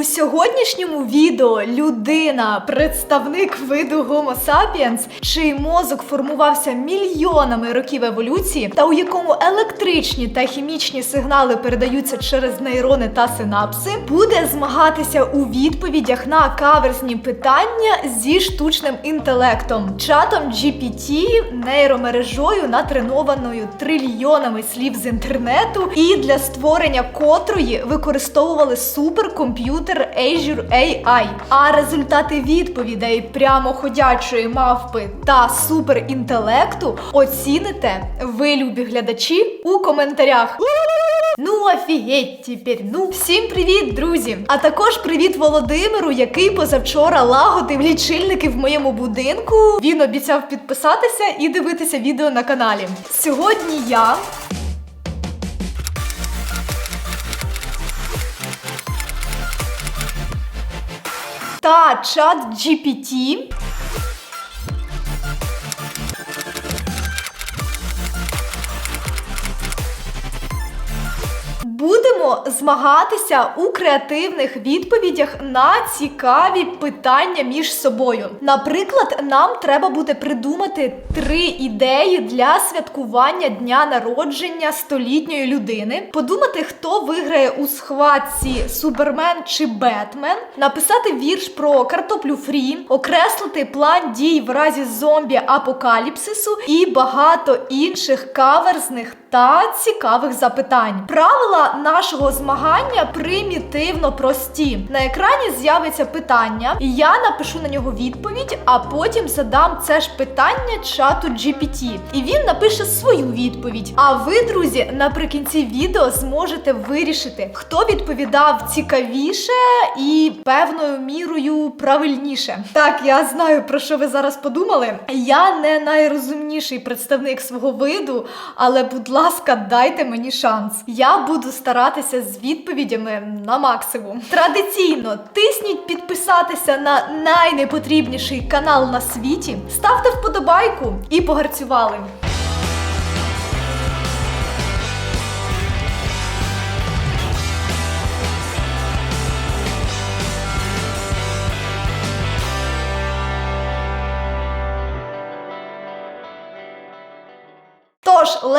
У сьогоднішньому відео людина, представник виду Homo sapiens, чий мозок формувався мільйонами років еволюції, та у якому електричні та хімічні сигнали передаються через нейрони та синапси, буде змагатися у відповідях на каверзні питання зі штучним інтелектом, чатом GPT, нейромережою, натренованою трильйонами слів з інтернету, і для створення котрої використовували суперкомп'ютер Azure AI. А результати відповідей прямоходячої мавпи та суперінтелекту оціните ви, любі глядачі, у коментарях. Ну, офігеть тепер. Ну, всім привіт, друзі! А також привіт Володимиру, який позавчора лагодив лічильники в моєму будинку. Він обіцяв підписатися і дивитися відео на каналі. Сьогодні я. Та чат GPT Будемо змагатися у креативних відповідях на цікаві питання між собою. Наприклад, нам треба буде придумати три ідеї для святкування дня народження столітньої людини, подумати, хто виграє у схватці Супермен чи Бетмен, написати вірш про картоплю фрі, окреслити план дій в разі зомбі апокаліпсису і багато інших каверзних та цікавих запитань. Правила нашого змагання примітивно прості. На екрані з'явиться питання, я напишу на нього відповідь, а потім задам це ж питання чату GPT. І він напише свою відповідь. А ви, друзі, наприкінці відео зможете вирішити, хто відповідав цікавіше і певною мірою правильніше. Так, я знаю про що ви зараз подумали. Я не найрозумніший представник свого виду, але, будь ласка, дайте мені шанс. Я буду старатися з відповідями на максимум. Традиційно тисніть підписатися на найнепотрібніший канал на світі, ставте вподобайку і погарцювали.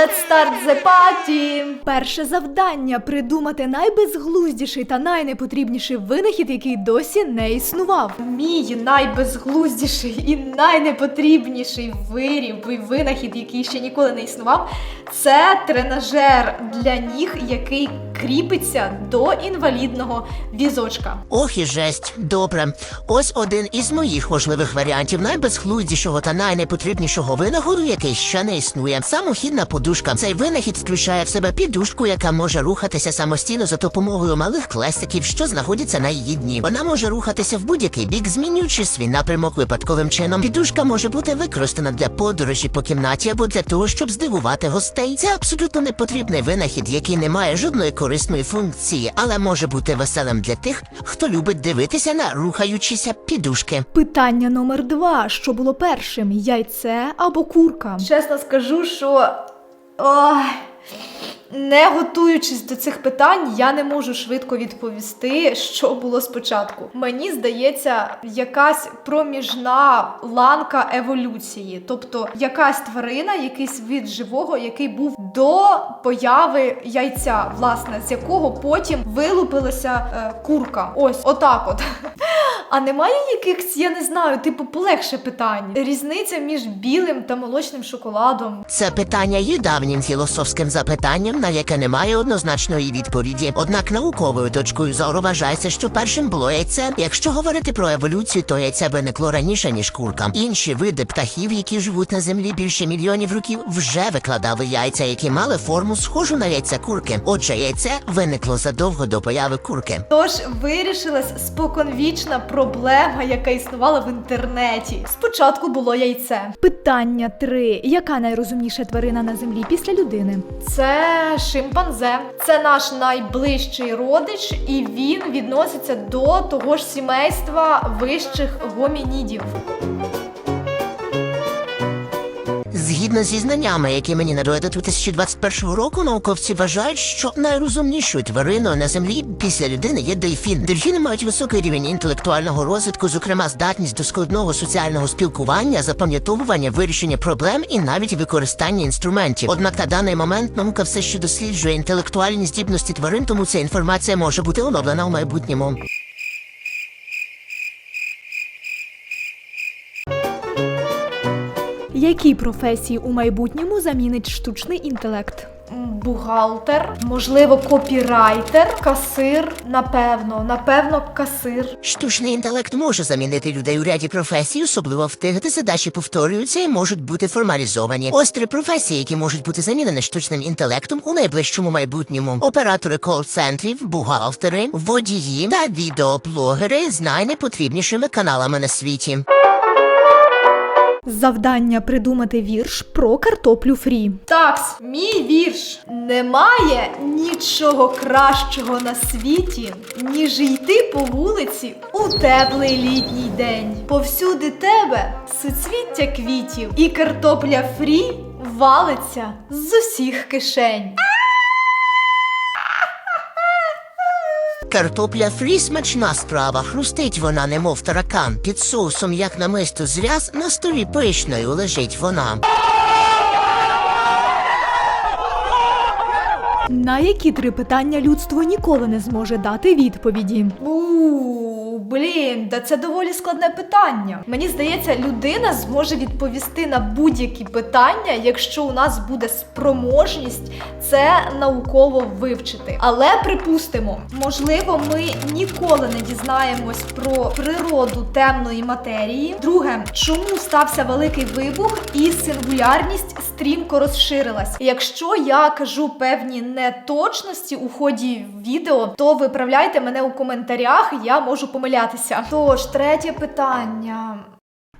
Let's start the party! Перше завдання придумати найбезглуздіший та найнепотрібніший винахід, який досі не існував. Мій найбезглуздіший і найнепотрібніший виріб і винахід, який ще ніколи не існував, це тренажер для ніг, який кріпиться до інвалідного візочка. Ох і жесть. Добре. Ось один із моїх можливих варіантів найбезглуздішого та найнепотрібнішого винаходу, який ще не існує. Самохідна подушка. Цей винахід включає в себе підушку, яка може рухатися самостійно за допомогою малих клестиків, що знаходяться на її дні. Вона може рухатися в будь-який бік, змінюючи свій напрямок випадковим чином. Підушка може бути використана для подорожі по кімнаті або для того, щоб здивувати гостей. Це абсолютно непотрібний винахід, який не має жодної корисної функції, але може бути веселим для тих, хто любить дивитися на рухаючіся підушки. Питання номер два: що було першим: яйце або курка? Чесно скажу, що. Ой. Не готуючись до цих питань, я не можу швидко відповісти, що було спочатку. Мені здається, якась проміжна ланка еволюції, тобто якась тварина, якийсь вид живого, який був до появи яйця, власне, з якого потім вилупилася е, курка. Ось, отак от. А немає якихось, я не знаю, типу полегше питань. Різниця між білим та молочним шоколадом. Це питання є давнім філософським запитанням, на яке немає однозначної відповіді. Однак науковою точкою зору вважається, що першим було яйце. Якщо говорити про еволюцію, то яйце виникло раніше ніж курка. Інші види птахів, які живуть на землі більше мільйонів років, вже викладали яйця, які мали форму схожу на яйця курки. Отже, яйце виникло задовго до появи курки. Тож вирішилась споконвічна проблема, яка існувала в інтернеті. Спочатку було яйце. Питання 3. Яка найрозумніша тварина на землі після людини? Це шимпанзе. Це наш найближчий родич, і він відноситься до того ж сімейства вищих гомінідів. Згідно зі знаннями, які мені надали до 2021 року, науковці вважають, що найрозумнішою твариною на землі після людини є дельфін. Дельфіни мають високий рівень інтелектуального розвитку, зокрема здатність до складного соціального спілкування, запам'ятовування, вирішення проблем і навіть використання інструментів. Однак на даний момент наука все ще досліджує інтелектуальні здібності тварин, тому ця інформація може бути оновлена у майбутньому. Які професії у майбутньому замінить штучний інтелект? Бухгалтер, можливо, копірайтер, касир. Напевно, напевно, касир. Штучний інтелект може замінити людей у ряді професій, особливо в тих, де задачі повторюються і можуть бути формалізовані. Ось три професії, які можуть бути замінені штучним інтелектом у найближчому майбутньому: оператори кол-центрів, бухгалтери, водії та відеоблогери з найнепотрібнішими каналами на світі. Завдання придумати вірш про картоплю фрі. Такс, мій вірш. Немає нічого кращого на світі, ніж йти по вулиці у теплий літній день. Повсюди тебе суцвіття квітів, і картопля фрі валиться з усіх кишень. Картопля фрі смачна справа. Хрустить вона, немов таракан. Під соусом, як намисто зряз, на столі пишною лежить вона. На які три питання людство ніколи не зможе дати відповіді? Блін, да це доволі складне питання. Мені здається, людина зможе відповісти на будь-які питання, якщо у нас буде спроможність це науково вивчити. Але припустимо, можливо, ми ніколи не дізнаємось про природу темної матерії. Друге, чому стався великий вибух і сингулярність стрімко розширилась. Якщо я кажу певні неточності у ході відео, то виправляйте мене у коментарях, я можу помилятися. Тож, третє питання.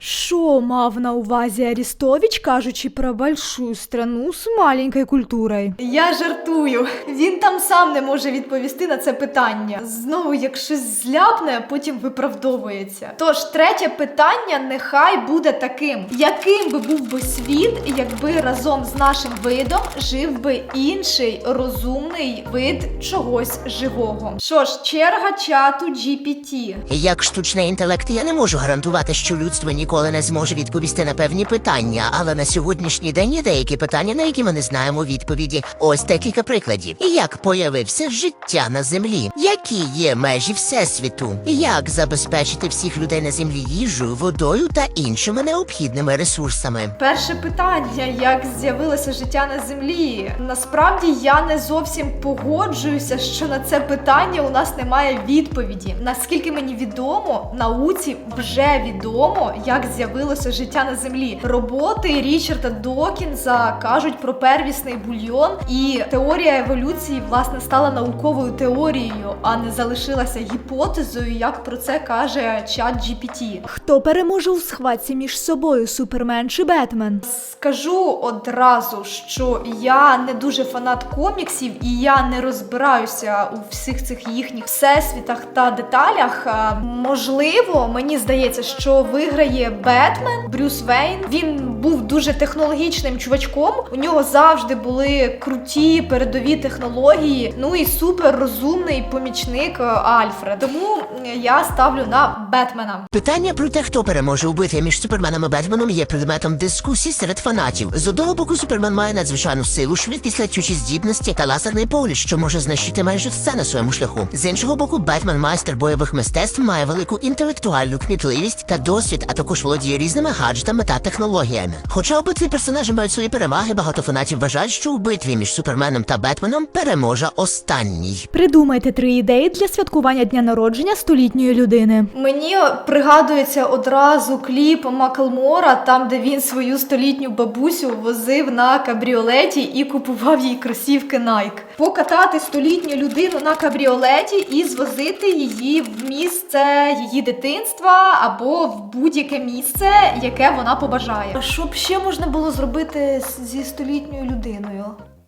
Що мав на увазі Арістович, кажучи про большую страну з маленькою культурою? Я жартую. Він там сам не може відповісти на це питання. Знову, як щось зляпне, потім виправдовується. Тож, третє питання нехай буде таким: яким би був би світ, якби разом з нашим видом жив би інший розумний вид чогось живого? Що ж, черга чату GPT. Як штучний інтелект, я не можу гарантувати, що людство ніколи не зможе відповісти на певні питання, але на сьогоднішній день є деякі питання, на які ми не знаємо відповіді. Ось декілька прикладів. Як появився життя на землі? Які є межі всесвіту? Як забезпечити всіх людей на землі їжею, водою та іншими необхідними ресурсами? Перше питання: як з'явилося життя на землі? Насправді я не зовсім погоджуюся, що на це питання у нас немає відповіді. Наскільки мені відомо, науці вже відомо, як з'явилося життя на землі. Роботи Річарда Докінза кажуть про первісний бульйон, і теорія еволюції власне стала науковою теорією, а не залишилася гіпотезою, як про це каже чат GPT. Хто переможе у схватці між собою, Супермен чи Бетмен? Скажу одразу, що я не дуже фанат коміксів, і я не розбираюся у всіх цих їхніх всесвітах та деталях. Можливо, мені здається, що виграє Бетмен Брюс Вейн. Він був дуже технологічним чувачком. У нього завжди були круті передові технології. Ну і супер розумний помічник е, Альфред. Тому я ставлю на Бетмена. Питання про те, хто переможе у битві між Суперменом і Бетменом, є предметом дискусій серед фанатів. З одного боку, Супермен має надзвичайну силу, швидкість летючі здібності та лазерний погляд, що може знищити майже все на своєму шляху. З іншого боку, Бетмен, майстер бойових мистецтв, має велику інтелектуальну кмітливість та досвід, а також володіє різними гаджетами та технологіями. Хоча обидві персонажі мають свої переваги, багато фанатів вважають, що у битві між Суперменом та Бетменом переможе останній. Придумайте три ідеї для святкування дня народження столітньої людини. Мені пригадується одразу кліп Маклмора, там де він свою столітню бабусю возив на кабріолеті і купував їй кросівки Nike. Покатати столітню людину на кабріолеті і звозити її в місце її дитинства або в будь-яке місце, яке вона побажає. Що б ще можна було зробити зі столітньою людиною?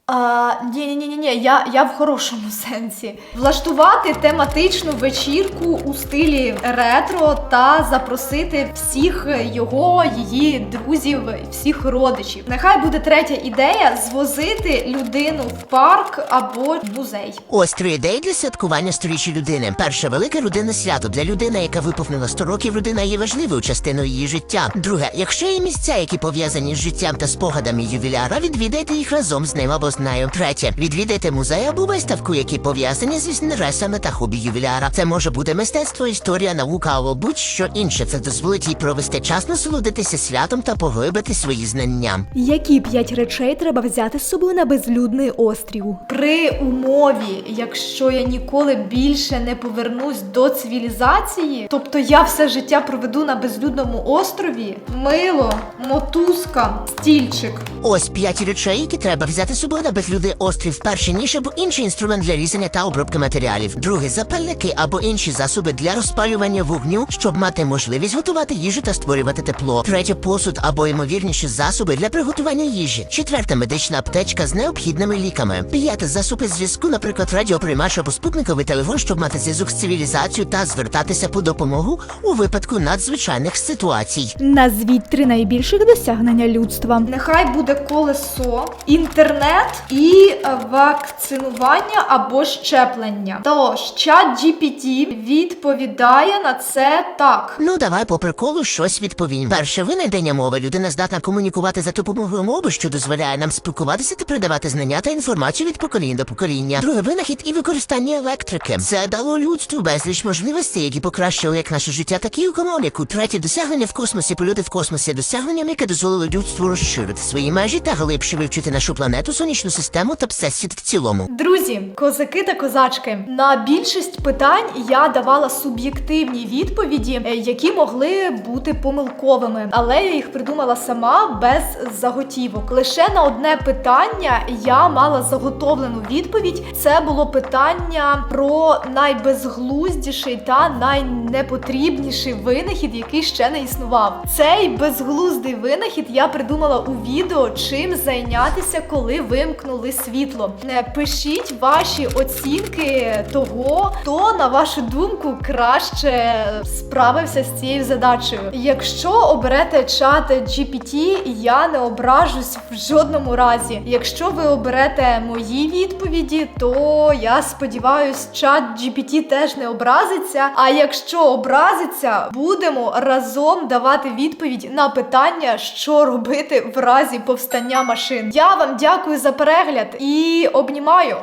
А, ні, ні, ні, ні, я, я в хорошому сенсі. Влаштувати тематичну вечірку у стилі ретро та запросити всіх його, її друзів, всіх родичів. Нехай буде третя ідея звозити людину в парк або музей. Ось три ідеї для святкування сторіччя людини. Перше велике родинне свято для людини, яка виповнила 100 років. Родина є важливою частиною її життя. Друге, якщо є місця, які пов'язані з життям та спогадами ювіляра, відвідайте їх разом з ним або з нею. Третє, відвідайте музей або виставку, які пов'язані з інтересами та хобі ювіляра. Це може бути мистецтво, історія, наука або будь-що інше. Це дозволить їй провести час, насолодитися святом та поглибити свої знання. Які п'ять речей треба взяти з собою на безлюдний острів? При умові, якщо я ніколи більше не повернусь до цивілізації, тобто я все життя проведу на безлюдному острові, мило, мотузка, стільчик. Ось п'ять речей, які треба взяти з собою на безлюдний острів. Перший ніж або інший інструмент для різання та обробки матеріалів. Друге запальники або інші засоби для розпалювання вогню, щоб мати можливість готувати їжу та створювати тепло. Третє посуд або ймовірніші засоби для приготування їжі. Четверте медична аптечка з необхідними ліками. П'яте засоби зв'язку, наприклад, радіоприймач або спутниковий телефон, щоб мати зв'язок з цивілізацією та звертатися по допомогу у випадку надзвичайних ситуацій. Назвіть три найбільших досягнення людства. Нехай буде колесо, інтернет і е, вакцинування або щеплення. Тож, чат GPT відповідає на це так. Ну, давай по приколу щось відповім. Перше винайдення мови людина здатна комунікувати за допомогою мови, що дозволяє нам спілкуватися та передавати знання та інформацію від покоління до покоління. Друге винахід і використання електрики. Це дало людству безліч можливостей, які покращили як наше життя, так і економіку. Третє досягнення в космосі, польоти в космосі, досягненням, яке дозволило людству розширити свої межі та глибше вивчити нашу планету, сонячну систему та всесвіт в цілому. Друзі, козаки та козачки, на більшість питань я давала суб'єктивні відповіді, е, які могли бути помилковими, але я їх придумала сама без заготівок. Лише на одне питання я мала заготовлену відповідь. Це було питання про найбезглуздіший та найнепотрібніший винахід, який ще не існував. Цей безглуздий винахід я придумала у відео, чим зайнятися, коли вимкнули світло. Пишіть ваші оцінки того, хто на вашу думку краще справився з цією задачею. Якщо оберете чат GPT, я не ображусь в жодному разі. Якщо ви оберете мої відповіді, то я сподіваюсь, чат GPT теж не образиться. А якщо образиться, будемо разом давати відповідь на питання, що робити в разі повстання машин. Я вам дякую за перегляд і обнімаю.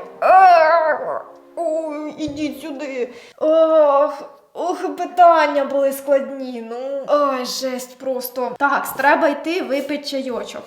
Ой, ідіть сюди. Ох. Ох, питання були складні. Ну ой, жесть просто. Так, треба йти випити чайочок.